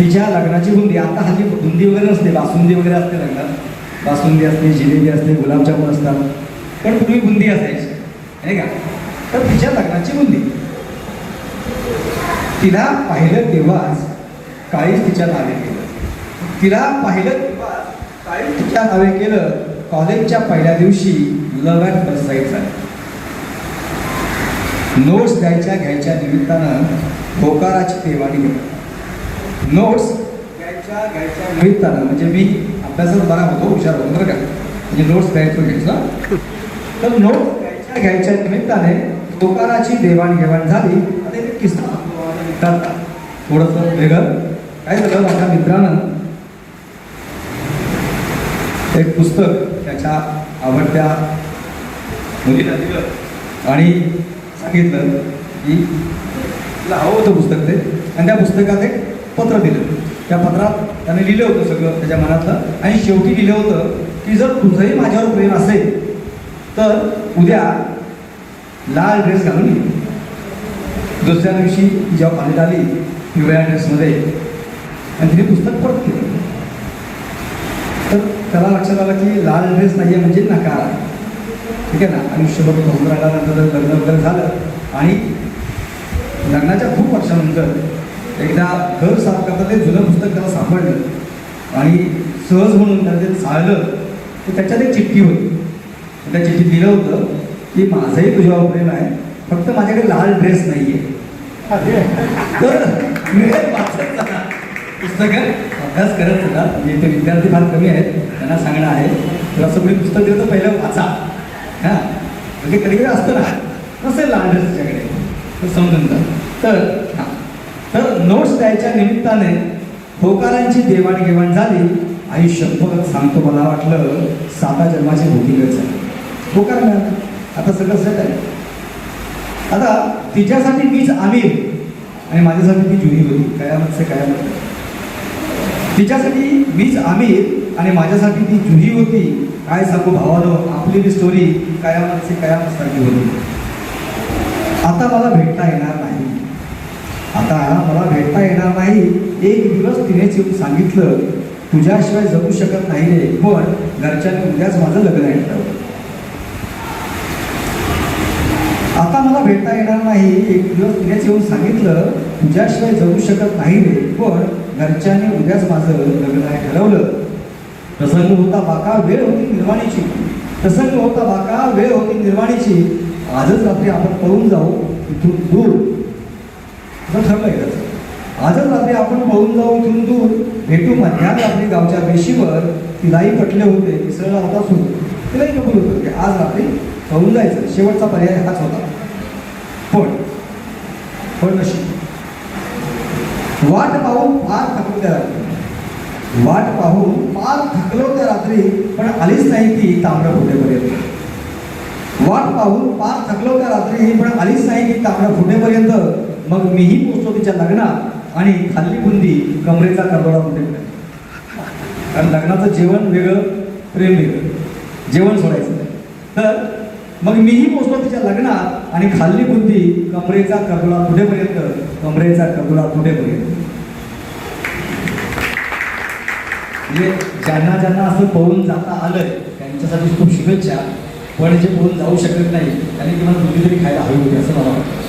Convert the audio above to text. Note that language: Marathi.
तिच्या लग्नाची बुंदी आता हल्ली बुंदी वगैरे नसते बासुंदी वगैरे असते लग्नात. बासुंदी असते जिलेबी असते गुलाबजामुन असतात. पण पूर्वी बुंदी असायची नाही का? तर तिच्या लग्नाची बुंदी तिला पाहिलं तेव्हाच काळीच तिच्या नावे केलं. तिला पाहिलं तेव्हाच काळीच तिच्या नावे केलं कॉलेजच्या पहिल्या दिवशी लव अँड फर्स्ट साईट झालं नोट्स द्यायच्या घ्यायच्या निमित्तानं होकाराची देवाणी घेतात नोट्स घ्यायच्या घ्यायच्या निमित्तानं म्हणजे मी अभ्यासात बरा होतो हुशार होतो बरं का? म्हणजे नोट्स घ्यायचो घ्यायचा तर नोट्स घ्यायच्या घ्यायच्या निमित्ताने दुकानाची देवाणघेवाण झाली. आणि किस्सा सांगतो थोडंसं वेगळं. काय झालं? माझ्या मित्रानं एक पुस्तक त्याच्या आवडत्या मुलीला दिलं आणि सांगितलं की तिला हवं होतं पुस्तक ते. आणि त्या पुस्तकात एक पत्र दिलं. त्या पत्रात त्याने लिहिलं होतं सगळं त्याच्या मनातलं. आणि शेवटी लिहिलं होतं की जर तुझंही माझ्यावर प्रेम असेल तर उद्या लाल ड्रेस घालून ये. दुसऱ्या दिवशी जेव्हा पाण्यात आली पिवळ्या ड्रेसमध्ये आणि तिने पुस्तक परत केलं. तर त्याला लक्षात आलं की लाल ड्रेस नाही आहे म्हणजे नकार. आहे ठीक आहे ना? आयुष्यभर तो राहिल्यानंतर लग्न वगैरे झालं आणि लग्नाच्या खूप वर्षानंतर एकदा घर साफ करता ते जुनं पुस्तक त्याला सापडलं. आणि सहज म्हणून त्याला ते चाळलं तर त्याच्यात एक चिठ्ठी होती. त्या चिठ्ठीत लिहिलं होतं की माझंही तुझ्यावर प्रेम आहे फक्त माझ्याकडे लाल ड्रेस नाही आहे तर मी पुस्तकं अभ्यास करत चला म्हणजे इथे विद्यार्थी फार कमी आहेत त्यांना सांगणं आहे. तर असं कोणी पुस्तक दिलं तर पहिलं वाचा. हां. म्हणजे कधी कधी असतं ना नसेल लाल ड्रेस तुझ्याकडे. तर समजून जा. तर तर नोट्स द्यायच्या निमित्ताने होकारांची देवाणघेवाण झाली. आयुष्य सांगतो मला वाटलं साता जन्माची भोगी वेळ होकार मिळाला. आता सगळं सेट आहे. आता तिच्यासाठी मीच आमिर आणि माझ्यासाठी ती जुनी होती. कयामत से कयामत. तिच्यासाठी मीच आमिर आणि माझ्यासाठी ती जुही होती. काय सांगू भावानं आपली बी स्टोरी कयामत से कयामत सारखी होती. आता मला भेटता येणार नाही. आता मला भेटता येणार नाही. एक दिवस तिनेच येऊन सांगितलं तुझ्याशिवाय जगू शकत नाही रे पण घरच्यांनी उद्याच माझं लग्न आहे आता मला भेटता येणार नाही. एक दिवस तिनेच येऊन सांगितलं तुझ्याशिवाय जगू शकत नाही रे पण घरच्यांनी उद्याच माझं लग्न आहे ठरवलं. प्रसंग होता बाका वेळ होती निर्वाणीची. प्रसंग होता बाका वेळ होती निर्वाणीची. आजच रात्री आपण पळून जाऊ इथून दूर. असं ठरलंय त्याचं आजच रात्री आपण पळून जाऊ इथून दूर. भेटू मध्यान रात्री गावच्या वेशीवर तिलाही पटले होते. सरळ आता सुरू तिलाही कबूल होतं की आज रात्री पळून जायचं. शेवटचा पर्याय हाच होता. पण पण नशी वाट पाहून फार थकलो त्या रात्री. वाट पाहून फार थकलो त्या रात्री पण आलीच नाही ती तांबडा फुटेपर्यंत वाट पाहून फार थकलो त्या रात्री पण आलीच नाही ती तांबडा फुटेपर्यंत मग मीही पोचलो तिच्या लग्नात आणि खाल्ली बुंदी कमरेचा करदोडा म्हणते कारण लग्नाचं जेवण वेगळं प्रेम वेगळं. जेवण सोडायचं नाही. तर मग मीही पोचलो तिच्या लग्नात आणि खाल्ली बुंदी कमरेचा करदोडा कुठेपर्यंत? कमरेचा करदोडा कुठेपर्यंत? म्हणजे ज्यांना ज्यांना असं पळून जाता आलंय त्यांच्यासाठी खूप शुभेच्छा. पण जे पळून जाऊ शकत नाही त्यांनी किमान कुठेतरी खायला हवी होती असं मला वाटतं.